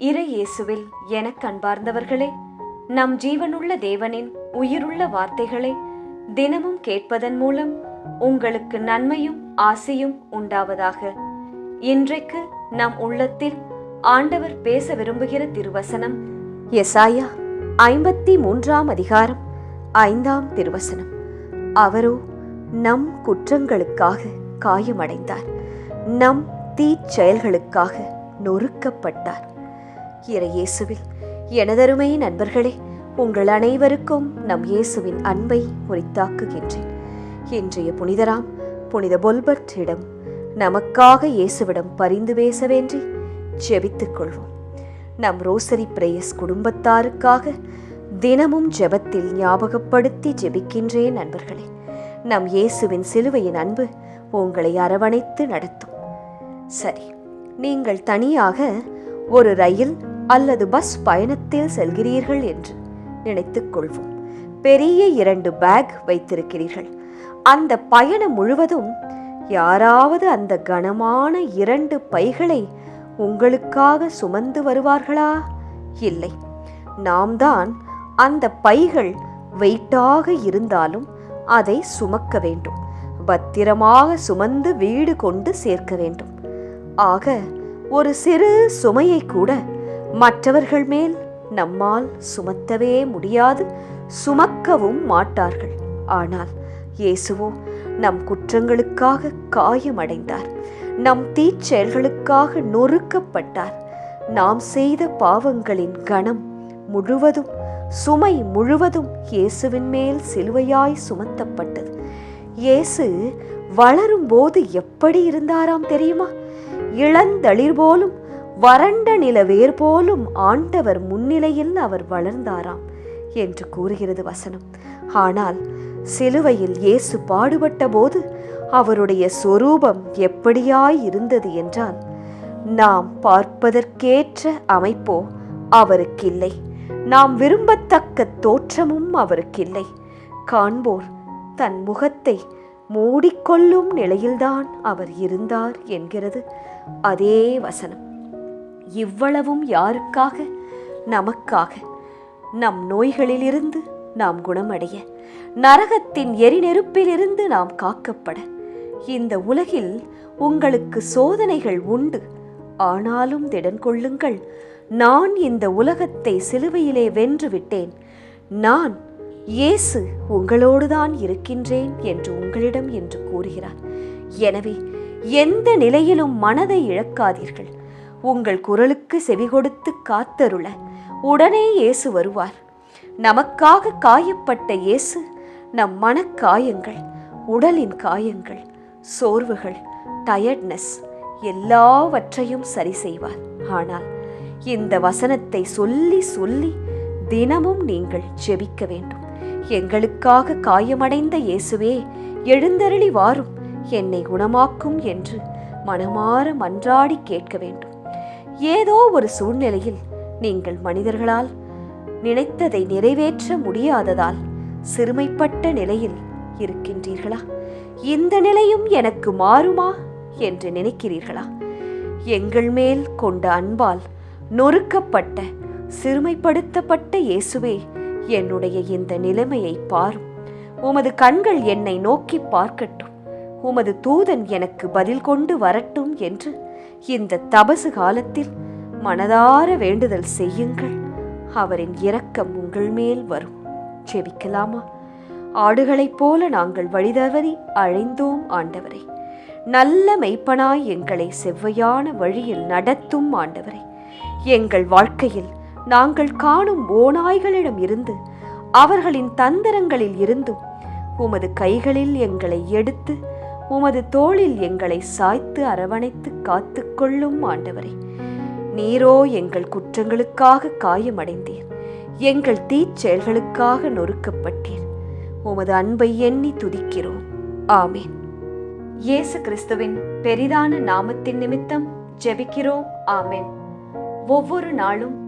இறை இயேசுவில் எனக் அன்பார்ந்தவர்களே நம் ஜீவனுள்ள தேவனின் உயிருள்ள வார்த்தைகளை தினமும் கேட்பதன் மூலம் உங்களுக்கு நன்மையும் ஆசையும் உண்டாவதாக. இன்றைக்கு நம் உள்ளத்தில் ஆண்டவர் பேச விரும்புகிற திருவசனம் எசாயா ஐம்பத்தி மூன்றாம் அதிகாரம் ஐந்தாம் திருவசனம். அவரோ நம் குற்றங்களுக்காக காயமடைந்தார் நம் தீச்செயல்களுக்காக நொறுக்கப்பட்டார். இறையேசுவில் எனதருமை நண்பர்களே உங்கள் அனைவருக்கும் நம் இயேசுவின் அன்பை உரித்தாக்குகின்றேன். இன்றைய புனிதராம் புனித பொல்பர்ட்டிடம் நமக்காக இயேசுவிடம் பரிந்து பேச வேண்டி ஜெபித்துக் கொள்வோம். நம் ரோசரி பிரேயஸ் குடும்பத்தாருக்காக தினமும் ஜெபத்தில் ஞாபகப்படுத்தி ஜெபிக்கின்றேன் நண்பர்களே. நம் இயேசுவின் சிலுவையின் அன்பு உங்களை அரவணைத்து நடத்தும். சரி நீங்கள் தனியாக ஒரு ரயில் அல்லது பஸ் பயணத்தில் செல்கிறீர்கள் என்று நினைத்துக் கொள்வோம். பெரிய இரண்டு பேக் வைத்திருக்கிறீர்கள். அந்த பயணம் முழுவதும் யாராவது அந்த கனமான இரண்டு பைகளை உங்களுக்காக சுமந்து வருவார்களா? இல்லை. நாம் தான் அந்த பைகள் வெயிட்டாக இருந்தாலும் அதை சுமக்க வேண்டும். பத்திரமாக சுமந்து வீடு கொண்டு சேர்க்க வேண்டும். ஆக ஒரு சிறு சுமையை கூட மற்றவர்கள் மேல் நம்மால் சுமத்தவே முடியாது சுமக்கவும் மாட்டார்கள். ஆனால் இயேசுவோ நம் குற்றங்களுக்காக காயமடைந்தார் நம் தீச்செயல்களுக்காக நொறுக்கப்பட்டார். நாம் செய்த பாவங்களின் கணம் முழுவதும் சுமை முழுவதும் இயேசுவின் மேல் சிலுவையாய் சுமத்தப்பட்டது. இயேசு வளரும்போது எப்படி இருந்தாராம் தெரியுமா? இளந்தளிர் போலும் வறண்ட நில வேர் போலும் ஆண்டவர் முன்னிலையில் அவர் வளர்ந்தாராம் என்று கூறுகிறது வசனம். ஆனால் சிலுவையில் இயேசு பாடுபட்ட போது அவருடைய சொரூபம் எப்படியாய் இருந்தது என்றால் நாம் பார்ப்பதற்கேற்ற அமைப்போ அவருக்கில்லை. நாம் விரும்பத்தக்க தோற்றமும் அவருக்கில்லை. காண்போர் தன் முகத்தை மூடிக்கொள்ளும் நிலையில்தான் அவர் இருந்தார் என்கிறது அதே வசனம். இவ்வளவும் யாருக்காக? நமக்காக. நம் நோய்களிலிருந்து நாம் குணமடைய நரகத்தின் எரிநெருப்பிலிருந்து நாம் காக்கப்பட. இந்த உலகில் உங்களுக்கு சோதனைகள் உண்டு. ஆனாலும் திடன் கொள்ளுங்கள் நான் இந்த உலகத்தை சிலுவையிலே வென்று விட்டேன். நான் இயேசு உங்களோடுதான் இருக்கின்றேன் என்று உங்களிடம் என்று கூறுகிறார். எனவே எந்த நிலையிலும் மனதை இழக்காதீர்கள். உங்கள் குரலுக்கு செவி கொடுத்து காத்தருள உடனே இயேசு வருவார். நமக்காக காயப்பட்ட இயேசு நம் மனக்காயங்கள் உடலின் காயங்கள் சோர்வுகள் டயர்ட்னஸ் எல்லாவற்றையும் சரி செய்வார். ஆனால் இந்த வசனத்தை சொல்லி சொல்லி தினமும் நீங்கள் ஜெபிக்க வேண்டும். எங்களுக்காக காயமடைந்த இயேசுவே எழுந்தருளி வாரும். என்னை குணமாக்கும் என்று மனமாற மன்றாடி கேட்க வேண்டும். ஏதோ ஒரு சூழ்நிலையில் நீங்கள் மனிதர்களால் நினைத்ததை நிறைவேற்ற முடியாததால் சிறுமைப்பட்ட நிலையில் இருக்கின்றீர்களா? இந்த நிலையும் எனக்கு மாறுமா என்று நினைக்கிறீர்களா? எங்கள் மேல் கொண்ட அன்பால் நொறுக்கப்பட்ட சிறுமைப்படுத்தப்பட்ட இயேசுவே என்னுடைய இந்த நிலைமையை பாரும். உமது கண்கள் என்னை நோக்கி பார்க்கட்டும். உமது தூதன் எனக்கு பதில் கொண்டு வரட்டும் என்று இந்த தபசு காலத்தில் மனதார வேண்டுதல் செய்யுங்கள். அவரின் இரக்கம் உங்கள் மேல் வரும். செபிக்கலாமா? ஆடுகளைப் போல நாங்கள் வழிதவறி அழைந்தோம் ஆண்டவரை. நல்ல மெய்ப்பனாய் எங்களை செவ்வையான வழியில் நடத்தும் ஆண்டவரை. எங்கள் வாழ்க்கையில் நாங்கள் காணும் ஓநாய்களிடம் இருந்து அவர்களின் தந்திரங்களில் இருந்தும் உமது கைகளில் எங்களை எடுத்து உமது தோளில் எங்களை சாய்த்து அரவணைத்து காத்துக்கொள்ளும் ஆண்டவரை. நீரோ எங்கள் குற்றங்களுக்காக காயமடைந்தீர். எங்கள் தீச்செயல்களுக்காக நொறுக்கப்பட்டீர். உமது அன்பை எண்ணி துதிக்கிறோம். ஆமேன். இயேசு கிறிஸ்துவின் பெரிதான நாமத்தின் நிமித்தம் ஜெபிக்கிறோம். ஆமேன். ஒவ்வொரு நாளும்